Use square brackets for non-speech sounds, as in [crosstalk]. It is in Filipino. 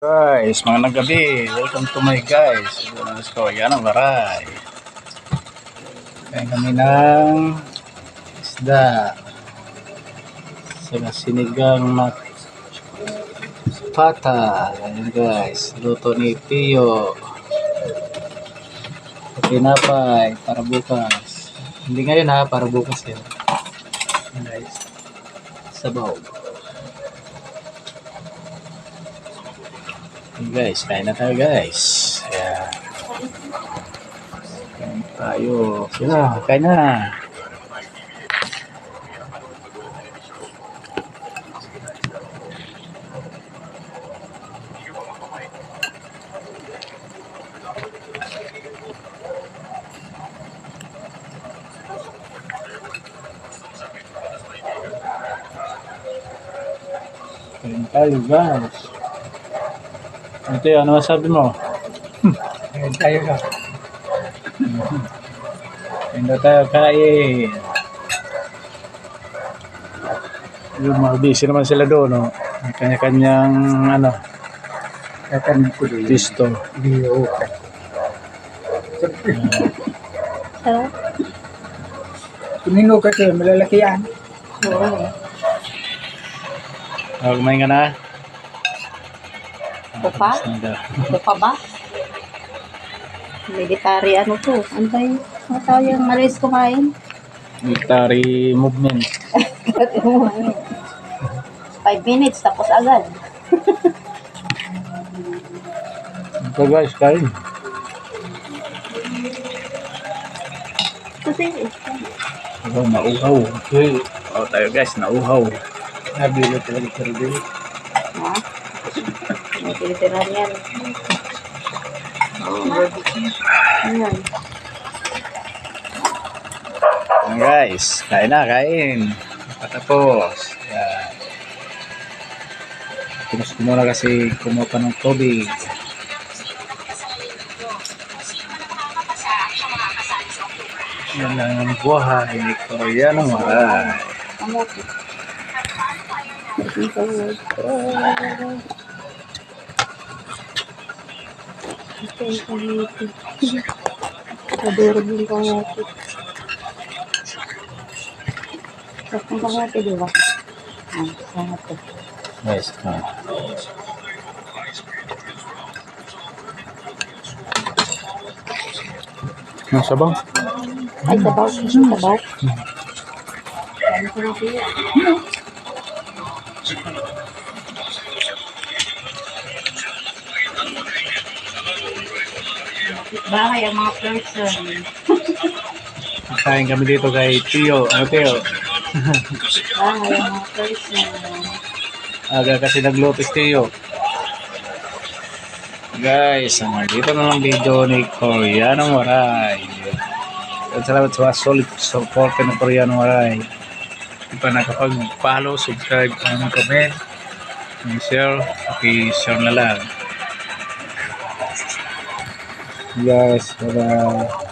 Guys, mga nagabi, welcome to my guys. Let's go, yan ang laray. Kaya kami ng isda. Sa sinigang na pata. Ayan guys, luto ni Pio. Pinapay para bukas. Hindi ngayon ha, para bukas. Ayan guys, sabaw. Guys, kain na tayo guys. Ayan. Kain tayo. Sila, kain na. Kain tayo guys. Ito yun, ano masabi mo? Ngayon tayo ka. Hindi tayo kain. Yung mga busy naman sila doon, no? Kanya-kanyang, ano, Kakan ko din. pisto. Hindi okay. Sarap. kumino ka kayo, malalaki yan. Oo. Oh, kumain ka na? Ito pa? Ito pa ba? Military ano to? Ano ba yung ano tawag yung malis kumain? Military movement. [laughs] Five minutes, tapos agad. Ito guys, kain. Kasi, Ito, nauhaw. Okay. Oh, tayo guys, nauhaw. Nabilo talaga sa rin. ha? [laughs] May titira yan. Oo, good. Ayan. Ayan guys, kain na, kain. Patapos. Yan. Pinos ko muna kasi kumuha pa ng tubig. Yan lang ang buhay ni Koreano Maray. Kamote. Ito, ito yung kamote. Adorable yung kamote. Sarap ng kamote, di ba? Ah, kamote. Guys, ah. Ang sabaw. Ay, sabaw. Sabaw. Bahay ang mga person. Kain kami dito kay Tio. Ano Tio? Bahay ang mga person. Aga kasi nagluto si Tio. Guys, ang dito na ng video ni Koreano Maray. At salamat sa solid support ng Koreano Maray. Hindi pa nakapag-follow, subscribe, ano, comment, and share. Okay, share na lang. Guys, bye-bye.